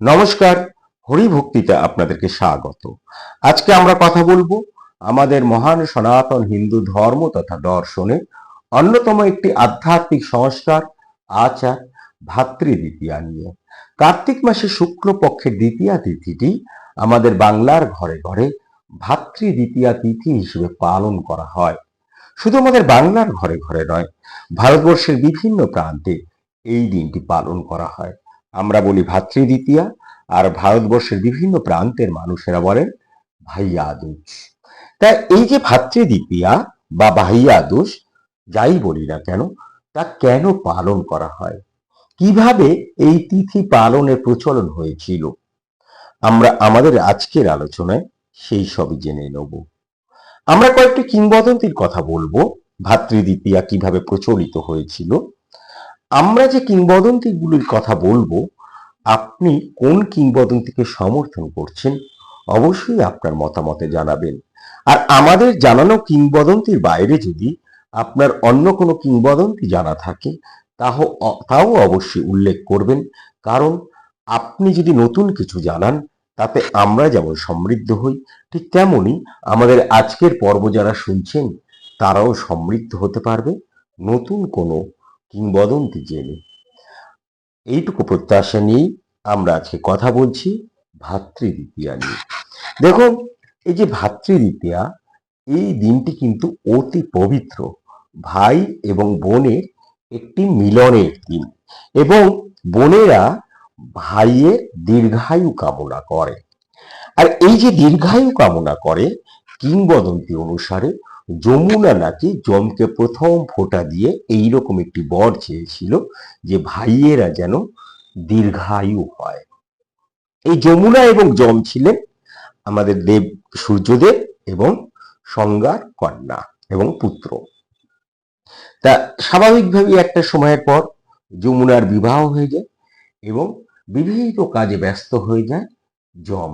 নমস্কার, হরিভক্তিতে আপনাদেরকে স্বাগত। আজকে আমরা কথা বলব আমাদের মহান সনাতন হিন্দু ধর্ম তথা দর্শনে অন্যতম একটি আধ্যাত্মিক সংস্কার, আচার, ভাতৃদ্বিতীয়া নিয়ে। কার্তিক মাসের শুক্লপক্ষের দ্বিতীয়া তিথিটি আমাদের বাংলার ঘরে ঘরে ভাতৃদ্বিতীয়া তিথি হিসেবে পালন করা হয়। শুধু আমাদের বাংলার ঘরে ঘরে নয়, ভারতবর্ষের বিভিন্ন প্রান্তে এই দিনটি পালন করা হয়। আমরা বলি ভাতৃদ্বিতীয়া, আর ভারতবর্ষের বিভিন্ন প্রান্তের মানুষেরা বলেন ভাইয়া দুজ তা এই যে ভাতৃদ্বিতীয়া বা ভাইয়া দুজ যাই বলি না কেন, তা কেন পালন করা হয়? কীভাবে এই তিথি পালনের প্রচলন হয়েছিল? আমরা আমাদের আজকের আলোচনায় সেই সবই জেনে নেব। আমরা কয়েকটি কিংবদন্তির কথা বলব। ভাতৃদ্বিতীয়া কীভাবে প্রচলিত হয়েছিল আমরা যে কিংবদন্তিগুলির কথা বলব, আপনি কোন কিংবদন্তিকে সমর্থন করছেন অবশ্যই আপনার মতামতে জানাবেন। আর আমাদের জানানো কিংবদন্তির বাইরে যদি আপনার অন্য কোনো কিংবদন্তি জানা থাকে তাও তাও অবশ্যই উল্লেখ করবেন। কারণ আপনি যদি নতুন কিছু জানান, তাতে আমরা যেমন সমৃদ্ধ হই, ঠিক তেমনি আমাদের আজকের পর্ব যারা শুনছেন, তারাও সমৃদ্ধ হতে পারবে। নতুন কোনো কিংবদন্তি জেনে এইটুকু প্রত্যাশা নিয়েই আমরা আজকে কথা বলছি ভাতৃদ্বিতীয়া নিয়ে। দেখুন, এই যে ভাতৃদ্বিতীয়া, এই দিনটি কিন্তু অতি পবিত্র। ভাই এবং বোনের একটি মিলনের দিন এবং বোনেরা ভাইয়ের দীর্ঘায়ু কামনা করে। আর এই যে দীর্ঘায়ু কামনা করে কিংবদন্তি অনুসারে যমুনা নাকি জমকে প্রথম ফোঁটা দিয়ে এইরকম একটি বর চেয়েছিল যে ভাইয়েরা যেন দীর্ঘায়ু হয়। এই যমুনা এবং যম ছিলেন আমাদের দেব সূর্যদেব এবং সংজ্ঞার কন্যা এবং পুত্র। তা স্বাভাবিকভাবেই একটা সময়ের পর যমুনার বিবাহ হয়ে যায় এবং বিভিন্ন কাজে ব্যস্ত হয়ে যায় যম।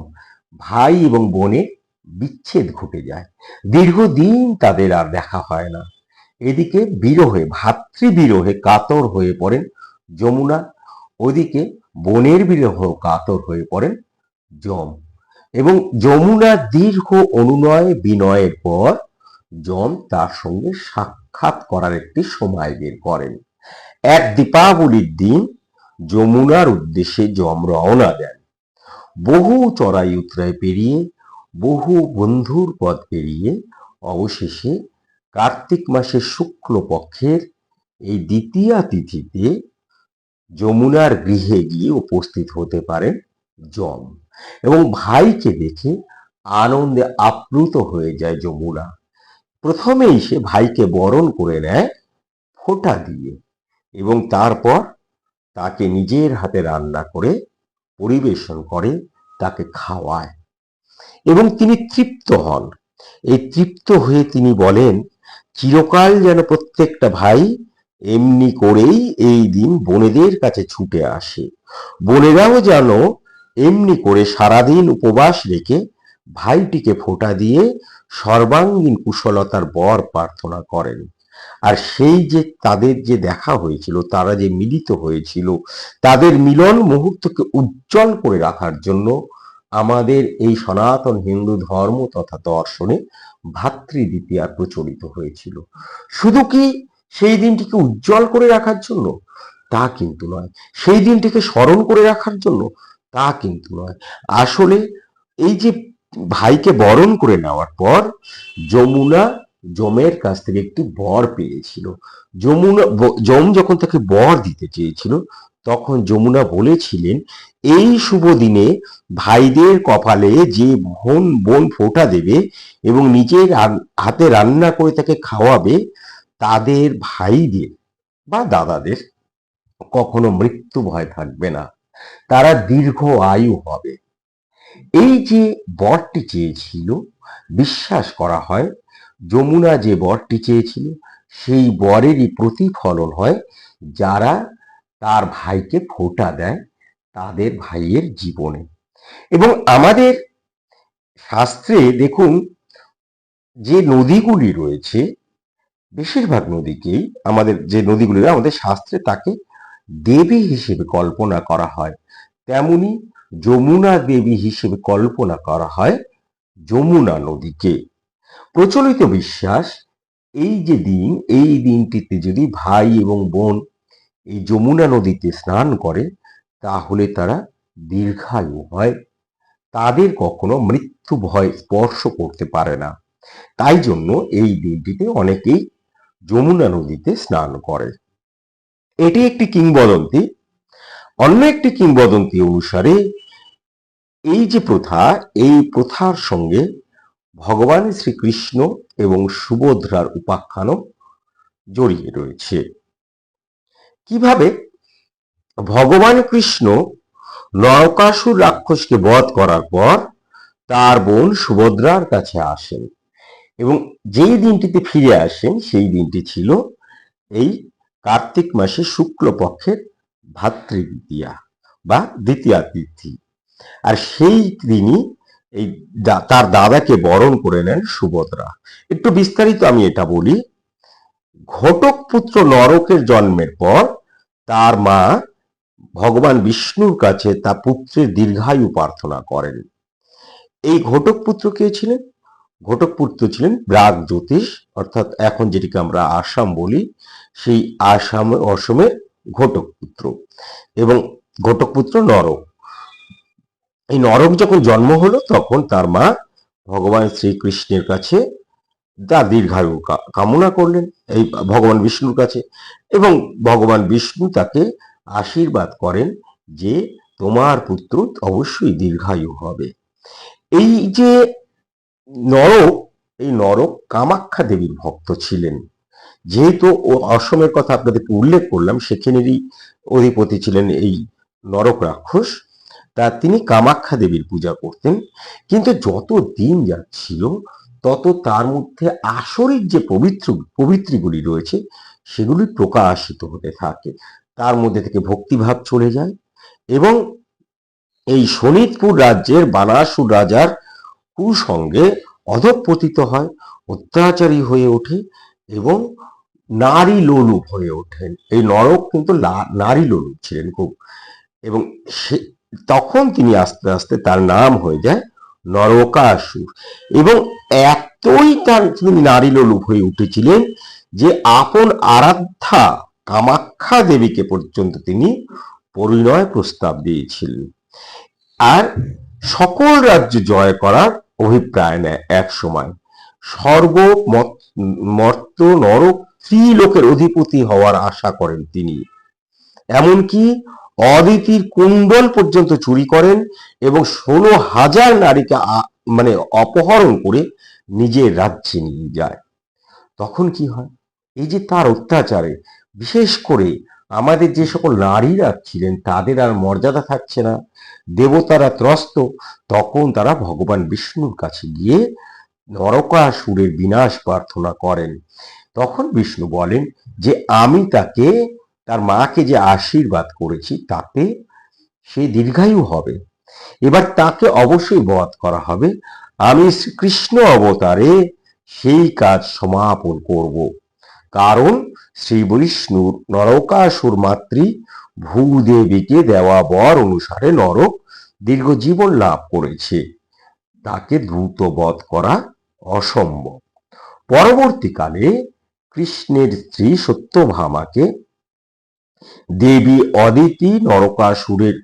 ভাই এবং বোনের বিচ্ছেদ ঘটে যায়। দীর্ঘদিন তাদের আর দেখা হয় না। এদিকে বিরহে, ভাতৃবিরহে কাতর হয়ে পড়েন যমুনা। ওদিকে বনের বিরহ কাতর হয়ে পড়েন যম। এবং যমুনা দীর্ঘ অনুনয় বিনয়ের পর যম তার সঙ্গে সাক্ষাৎ করার একটি সময় বের করেন। এক দীপাবলির দিন যমুনার উদ্দেশ্যে যম রওনা দেন। বহু চড়াই উতরাই পেরিয়ে বহু বন্ধুর পথ পেরিয়ে অবশেষে কার্তিক মাসের শুক্ল পক্ষের এই দ্বিতীয়া তিথিতে যমুনার গৃহে গিয়ে উপস্থিত হতে পারেন যম। এবং ভাইকে দেখে আনন্দে আপ্লুত হয়ে যায় যমুনা। প্রথমেই সে ভাইকে বরণ করে নেয় ফোঁটা দিয়ে এবং তারপর তাকে নিজের হাতে রান্না করে পরিবেশন করে, তাকে খাওয়ায়। এবং তিনি তৃপ্ত হন। এই তৃপ্ত হয়ে তিনি বলেন, চিরকাল যেন প্রত্যেকটা ভাই এমনি করেই এই দিন বোনেদের কাছে ছুটে আসে। বোনেরাও যেন এমনি করে সারাদিন উপবাস রেখে ভাইটিকে ফোঁটা দিয়ে সর্বাঙ্গীন কুশলতার বর প্রার্থনা করেন। আর সেই যে তাদের যে দেখা হয়েছিল, তারা যে মিলিত হয়েছিল, তাদের মিলন মুহূর্তকে উজ্জ্বল করে রাখার জন্য আমাদের এই সনাতন হিন্দু ধর্ম তথা দর্শনে ভাতৃদ্বিতীয়া প্রচলিত হয়েছিল। শুধু কি সেই দিনটিকে উজ্জ্বল করে রাখার জন্য? তা কিন্তু নয়। সেই দিনটিকে স্মরণ করে রাখার জন্য? তা কিন্তু নয়। আসলে এই যে ভাইকে বরণ করে নেওয়ার পর যমুনা যমের কাছ থেকে একটি বর পেয়েছিল। যমুনা যম যখন তাকে বর দিতে চেয়েছিল, তখন যমুনা বলেছিলেন এই শুভ দিনে ভাইদের কপালে যে বোন বোন ফোঁটা দেবে এবং নিজের হাতে রান্না করে তাকে খাওয়াবে, তাদের ভাইদের বা দাদাদের কখনো মৃত্যু ভয় থাকবে না। তারা দীর্ঘ আয়ু হবে। এই যে বরটি চেয়েছিল, বিশ্বাস করা হয়, যমুনা যে বরটি চেয়েছিল, সেই বরেরই প্রতিফলন হয় যারা তার ভাইকে ফোঁটা দেয়। তাদের ভাইয়ের জীবনে। এবং আমাদের শাস্ত্রে দেখুন, যে নদীগুলি রয়েছে, বেশিরভাগ নদীকেই আমাদের যে নদীগুলি আমাদের শাস্ত্রে তাকে দেবী হিসেবে কল্পনা করা হয়। তেমনি যমুনা দেবী হিসেবে কল্পনা করা হয় যমুনা নদীকে। প্রচলিত বিশ্বাস, এই যে দিন, এই দিনটিতে যদি ভাই এবং বোন এই যমুনা নদীতে স্নান করে তাহলে তারা দীর্ঘায়ু হয়। তাদের কখনো মৃত্যু ভয় স্পর্শ করতে পারে না। তাই জন্য এই দিনটিতে অনেকেই যমুনা নদীতে স্নান করে। এটি একটি কিংবদন্তি। অন্য একটি কিংবদন্তি অনুসারে এই যে প্রথা, এই প্রথার সঙ্গে ভগবান শ্রীকৃষ্ণ এবং সুভদ্রার উপাখ্যানও জড়িয়ে রয়েছে। কীভাবে ভগবান কৃষ্ণ নরকাসুর রাক্ষসকে বধ করার পর তার বোন সুভদ্রার কাছে আসেন। এবং যেই দিনটিতে ফিরে আসেন, সেই দিনটি ছিল এই কার্তিক মাসে শুক্লপক্ষের ভাতৃদ্বিতীয়া বা দ্বিতীয়া তিথি। আর সেই দিনই এই তার দাদাকে বরণ করে নেন সুভদ্রা। একটু বিস্তারিত আমি এটা বলি। ঘটক পুত্র নরকের জন্মের পর তার মা ভগবান বিষ্ণুর কাছে তার পুত্রের দীর্ঘায়ু প্রার্থনা করেন। এই ঘটক পুত্র কে ছিলেন? ঘটক পুত্র ছিলেন ব্রাগ জ্যোতিষ, অর্থাৎ এখন যেটিকে আমরা আসাম বলি, সেই আসাম, অসমের ঘটক পুত্র এবং ঘটক পুত্র নরক। এই নরক যখন জন্ম হলো, তখন তার মা ভগবান শ্রীকৃষ্ণের কাছে তার দীর্ঘায়ু কামনা করলেন এই ভগবান বিষ্ণুর কাছে এবং ভগবান বিষ্ণু তাকে আশীর্বাদ করেন যে তোমার পুত্র অবশ্যই দীর্ঘায়ু হবে। এই যে নরক, এই নরক কামাখ্যা দেবীর ভক্ত ছিলেন। যেহেতু অসমের কথা আপনাদেরকে উল্লেখ করলাম, সেখানেরই অধিপতি ছিলেন এই নরক রাক্ষস। তা তিনি কামাখ্যা দেবীর পূজা করতেন। কিন্তু যত দিন যাচ্ছিল, তত তার মধ্যে আসরের যে পবিত্র, পবিত্রীগুলি রয়েছে, সেগুলি প্রকাশিত হতে থাকে। তার মধ্যে থেকে ভক্তিভাব চলে যায় এবং এই শোনিতপুর রাজ্যের বানাসুর রাজার কুসঙ্গে অধঃপতিত হয়, অত্যাচারী হয়ে ওঠে এবং নারী লোলুপ হয়ে ওঠেন। এই নরক কিন্তু নারী লোলুপ ছিলেন খুব। এবং সে, তখন তিনি আস্তে আস্তে তার নাম হয়ে যায় নরকাসুর। এবং এতই তার তিনি নারী লোলুপ হয়ে উঠেছিলেন যে আপন আরাধ্যা কামাখ্যা দেবীকে পর্যন্ত তিনি পরিণয় প্রস্তাব দিয়েছিলেন। আর সকল রাজ্য জয় করার অভিপ্রায় নেয় এক সময়। স্বর্গ মর্ত নরক ত্রিলোকের অধিপতি হওয়ার আশা করেন তিনি। এমনকি অদিতির কুণ্ডল পর্যন্ত চুরি করেন এবং ষোলো হাজার নারীকে মানে অপহরণ করে নিজের রাজ্যে নিয়ে যায়। তখন কি হয়? এই যে তার অত্যাচারে বিশেষ করে আমাদের যে সকল নারীরা ছিলেন, তাদের আর মর্যাদা থাকছে না। দেবতারা ত্রস্ত, তখন তারা ভগবান বিষ্ণুর কাছে গিয়ে নরকাসুরের বিনাশ প্রার্থনা করেন। তখন বিষ্ণু বলেন যে, আমি তাকে, তার মাকে যে আশীর্বাদ করেছি, তাতে সে দীর্ঘায়ু হবে। এবার তাকে অবশ্যই বধ করা হবে। আমি শ্রীকৃষ্ণ অবতারে সেই কাজ সমাপন করব। কারণ শ্রী বিষ্ণুর নরকাসুর মাতৃ ভূদেবীকে দেওয়া বর অনুসারে নরক দীর্ঘ জীবন লাভ করেছে। তাকে দ্রুত বধ করা অসম্ভব। পরবর্তীকালে কৃষ্ণের স্ত্রী সত্যভামাকে দেবী অদিতি নরকাসুরের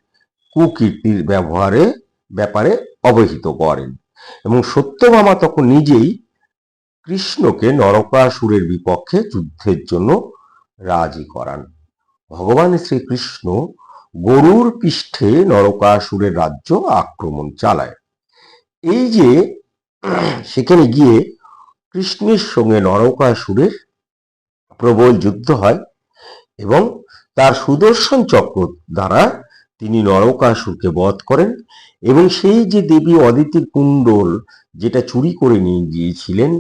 কুকীর্তির ব্যবহারে ব্যাপারে অবহিত করেন এবং সত্যভামা তখন নিজেই কৃষ্ণকে নরকাসুরের বিপক্ষে যুদ্ধের জন্য রাজি করান। ভগবান শ্রীকৃষ্ণ গরুর পৃষ্ঠে নরকাসুরের রাজ্য আক্রমণ চালায়। এই যে সেখানে গিয়ে কৃষ্ণের সঙ্গে নরকাসুরের প্রবল যুদ্ধ হয় এবং তার সুদর্শন চক্র দ্বারা তিনি নরকাসুরকে বধ করেন এবং সেই যে দেবী অদিতির কুণ্ডল যেটা চুরি করে নিয়ে গিয়েছিলেন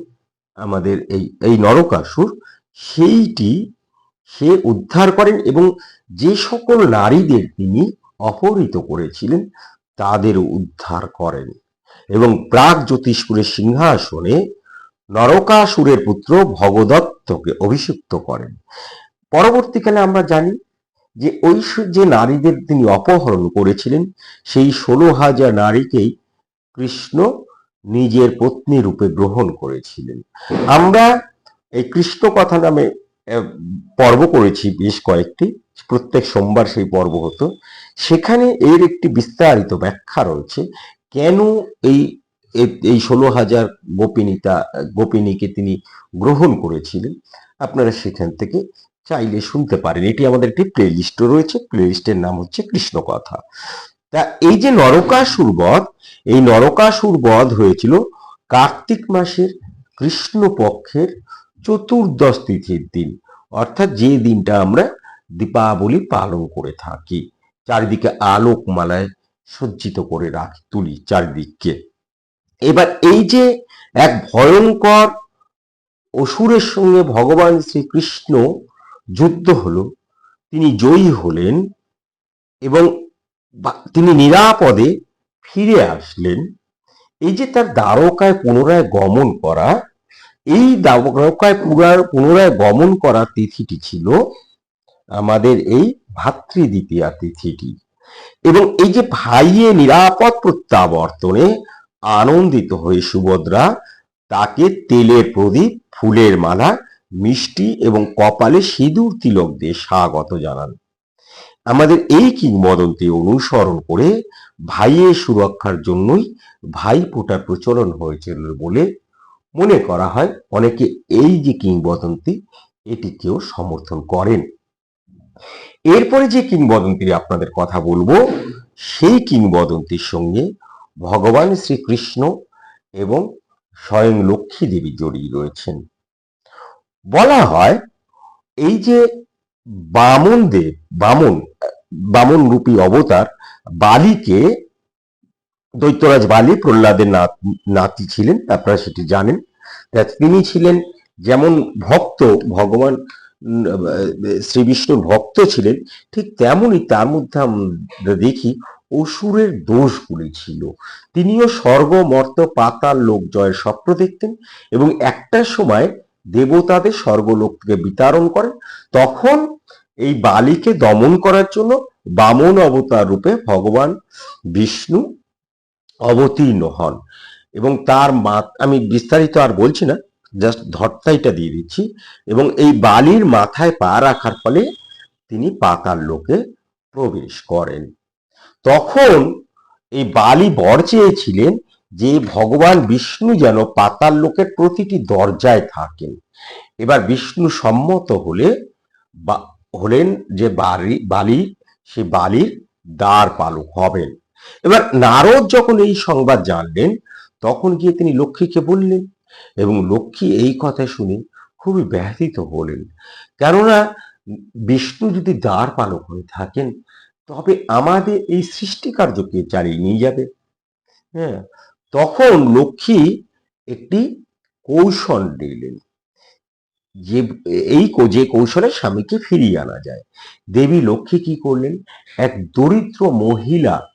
আমাদের এই এই নরকাসুর, সেইটি সে উদ্ধার করেন এবং যে সকল নারীদের তিনি অপহৃত করেছিলেন তাদের উদ্ধার করেন। এবং প্রাগ জ্যোতিষপুরের সিংহাসনে নরকাসুরের পুত্র ভগদত্তকে অভিষিক্ত করেন। পরবর্তীকালে আমরা জানি যে ওই যে নারীদের তিনি অপহরণ করেছিলেন, সেই ষোলো হাজার নারীকেই কৃষ্ণ নিজের পত্নী রূপে গ্রহণ করেছিলেন। আমরা এই কৃষ্ণ কথা নামে পর্ব করেছি বেশ কয়েকটি। প্রত্যেক সোমবার সেই পর্ব হতো। সেখানে এর একটি বিস্তারিত ব্যাখ্যা রয়েছে। কেন এই এই ষোলো হাজার গোপিনীতা গোপিনীকে তিনি গ্রহণ করেছিলেন? আপনারা সেখান থেকে চাইলে শুনতে পারেন। এটি আমাদের একটি প্লেলিস্টও রয়েছে। প্লেলিস্টের নাম হচ্ছে কৃষ্ণ কথা তা এই যে নরকাসুর বধ, এই নরকাসুর বধ হয়েছিল কার্তিক মাসের কৃষ্ণ পক্ষের চতুর্দশ তিথির দিন। অর্থাৎ যে দিনটা আমরা দীপাবলি পালন করে থাকি, চারিদিকে আলোকমালায় সজ্জিত করে রাখি, তুলি চারিদিককে। এবার এই যে এক ভয়ঙ্কর অসুরের সঙ্গে ভগবান শ্রীকৃষ্ণ যুদ্ধ হলো, তিনি জয়ী হলেন এবং তিনি নিরাপদে ফিরে আসলেন। এই যে তার দ্বারকায় পুনরায় গমন করা, এই দ্বারকায় পুনরায় গমন করা তিথিটি ছিল আমাদের এই ভাতৃ দ্বিতীয়া তিথিটি। এবং এই যে ভাইয়ে নিরাপদ প্রত্যাবর্তনে আনন্দিত হয়ে সুভদ্রা তাকে তেলের প্রদীপ, ফুলের মালা, মিষ্টি এবং কপালে সিঁদুর তিলক দিয়ে স্বাগত জানান। আমাদের এই কিংবদন্তি অনুসরণ করে ভাইয়ের সুরক্ষার জন্যই ভাইফোঁটার প্রচলন হয়েছিল বলে মনে করা হয়। অনেকে এই যে কিংবদন্তি, এটিকেও সমর্থন করেন। এরপরে যে কিংবদন্তি আপনাদের কথা বলব, সেই কিংবদন্তির সঙ্গে ভগবান শ্রীকৃষ্ণ এবং স্বয়ং লক্ষ্মী দেবী জড়িয়ে রয়েছেন। বলা হয়, এই যে বামন দেব, বামন বামন রূপী অবতার বালিকে দৈত্যরাজ বালি প্রহ্লাদের নাতি ছিলেন, আপনারা সেটি জানেন। তিনি ছিলেন যেমন ভক্ত, ভগবান শ্রী বিষ্ণুর ভক্ত ছিলেন, ঠিক তেমনই তার মধ্যে আমরা দেখি অসুরের দোষগুলি ছিল তিনিও স্বর্গ, মর্ত, পাতাল, লোক জয়ের স্বপ্ন দেখতেন এবং একটা সময় দেবতাদের স্বর্গলোক থেকে বিতরণ করেন তখন এই বালিকে দমন করার জন্য বামন অবতার রূপে ভগবান বিষ্ণু অবতীর্ণ হন। এবং তার মা, আমি বিস্তারিত আর বলছি না জাস্ট ধর্তাইটা দিয়ে দিচ্ছি। এবং এই বালির মাথায় পা রাখার ফলে তিনি পাতাল লোকে প্রবেশ করেন। তখন এই বালি বর চেয়েছিলেন যে ভগবান বিষ্ণু যেন পাতাল লোকের প্রতিটি দরজায় থাকেন। এবার বিষ্ণু সম্মত হলে হলেন যে বাড়ি বালি, সে বালির দ্বার পালক হবেন। এবার নারদ যখন এই সংবাদ জানলেন, তখন গিয়ে তিনি লক্ষ্মীকে বললেন এবং লক্ষ্মী এই কথা শুনে খুবই ব্যাহৃত হলেন। কেননা বিষ্ণু যদি দ্বার পালক হয়ে থাকেন, তবে আমাদের এই সৃষ্টিকার্যকে চালিয়ে নিয়ে যাবে। হ্যাঁ তখন লক্ষ্মী একটি কৌশল দিলেন। যে, এই যে কৌশলে স্বামীকে ফিরিয়ে আনা যায়। দেবী লক্ষ্মী কি করলেন? এক দরিদ্র মহিলা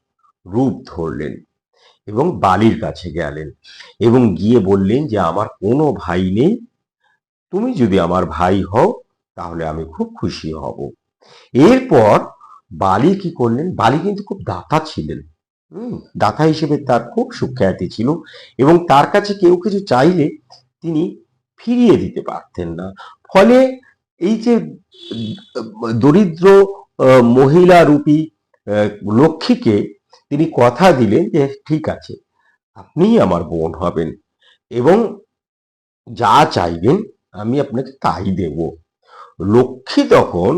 রূপ ধরলেন এবং বালির কাছে গেলেন এবং গিয়ে বললেন যে, আমার কোনো ভাই নেই। তুমি যদি আমার ভাই হও, তাহলে আমি খুব খুশি হব। এরপর বালি কি করলেন? বালি কিন্তু খুব দাতা ছিলেন। দাতা হিসেবে তার খুব সুখ্যাতি ছিল এবং তার কাছে কেউ কিছু চাইলে তিনি ফিরিয়ে দিতে পারতেন না। ফলে এই যে, দরিদ্র মহিলা রূপী লক্ষ্মীকে তিনি কথা দিলেন যে, ঠিক আছে, আপনিই আমার বোন হবেন এবং যা চাইবেন আমি আপনাকে তাই দেব। লক্ষ্মী তখন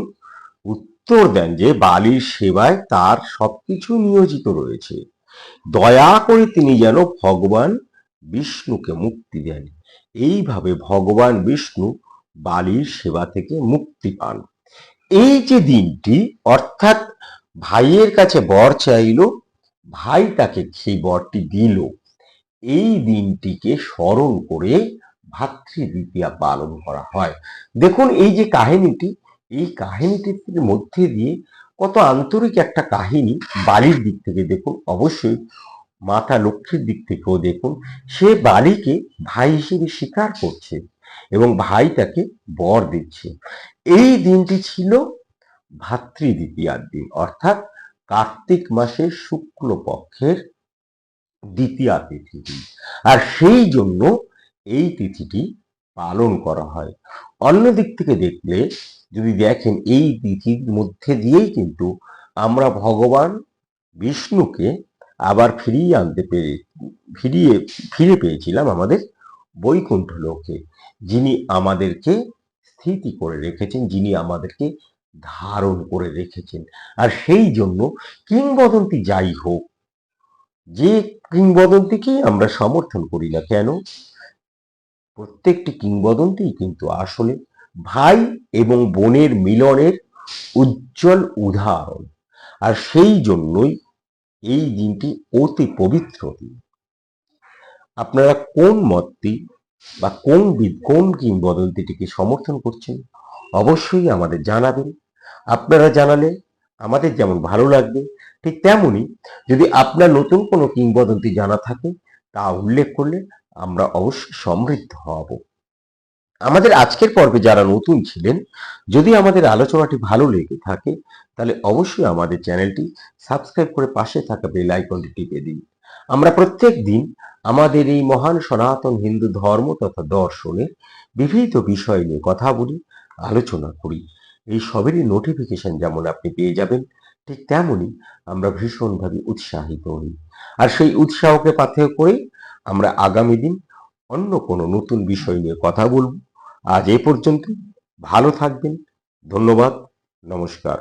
উত্তর দেন যে বালির সেবায় তার সবকিছু নিয়োজিত রয়েছে। দয়া করে তিনি যেন ভগবান বিষ্ণুকে মুক্তি দেন। এইভাবে ভগবান বিষ্ণু বালির সেবা থেকে মুক্তি পান। এই যে দিনটি, অর্থাৎ ভাইয়ের কাছে বর চাইল, ভাই তাকে সেই বরটি দিল। এই দিনটিকে স্মরণ করে ভাতৃদ্বিতীয়া পালন করা হয়। দেখুন এই যে কাহিনীটি এই কাহিনীটির মধ্যে দিয়ে কত আন্তরিক একটা কাহিনী বালির দিক থেকে দেখুন, অবশ্যই মাতা লক্ষ্মীর দিক থেকেও দেখুন, সে বালিকে ভাই হিসেবে স্বীকার করছে এবং ভাই তাকে বর দিচ্ছে। এই দিনটি ছিল ভাতৃ দ্বিতীয়ার দিন, অর্থাৎ কার্তিক মাসের শুক্ল পক্ষের দ্বিতীয়া তিথি আর সেই জন্য এই তিথিটি পালন করা হয়। অন্য দিক থেকে দেখলে যদি দেখেন এই তিথির মধ্যে দিয়েই কিন্তু আমরা ভগবান বিষ্ণুকে আবার ফিরিয়ে আনতে পেরে, ফিরিয়ে, ফিরে পেয়েছিলাম আমাদের বৈকুণ্ঠ লোকে, যিনি আমাদেরকে স্থিতি করে রেখেছেন, যিনি আমাদেরকে ধারণ করে রেখেছেন। আর সেই জন্য কিংবদন্তি যাই হোক, যে কিংবদন্তিকেই আমরা সমর্থন করি না কেন, প্রত্যেকটি কিংবদন্তি কিন্তু আসলে ভাই এবং বোনের মিলনের উজ্জ্বল উদাহরণ। আর সেই জন্যই এই দিনটি অতি পবিত্র দিন। আপনারা কোন মতটি বা কোন কোন কিংবদন্তিটিকে সমর্থন করছেন, অবশ্যই আমাদের জানাবেন। আপনারা জানালে আমাদের যেমন ভালো লাগবে, ঠিক তেমনি যদি আপনার নতুন কোনো কিংবদন্তি জানা থাকে, তা উল্লেখ করলে আমরা অবশ্যই সমৃদ্ধ হব। আমাদের আজকের পর্বে যারা নতুন ছিলেন, যদি আমাদের আলোচনাটি ভালো লেগে থাকে, তাহলে অবশ্যই আমাদের চ্যানেলটি সাবস্ক্রাইব করে পাশে থাকা বেল আইকনটি টিপে দিন। আমরা প্রত্যেক দিন আমাদের এই মহান সনাতন হিন্দু ধর্ম তথা দর্শনে বিভিন্ন বিষয় নিয়ে কথা বলি, আলোচনা করি। এই সবেরই নোটিফিকেশন যেমন আপনি পেয়ে যাবেন, ঠিক তেমনই আমরা ভীষণভাবে উৎসাহিত হই। আর সেই উৎসাহকে পাথেয় করে আমরা আগামী দিন অন্য কোনো নতুন বিষয় নিয়ে কথা বলব। আজ এ পর্যন্ত ভালো থাকবেন। ধন্যবাদ। নমস্কার।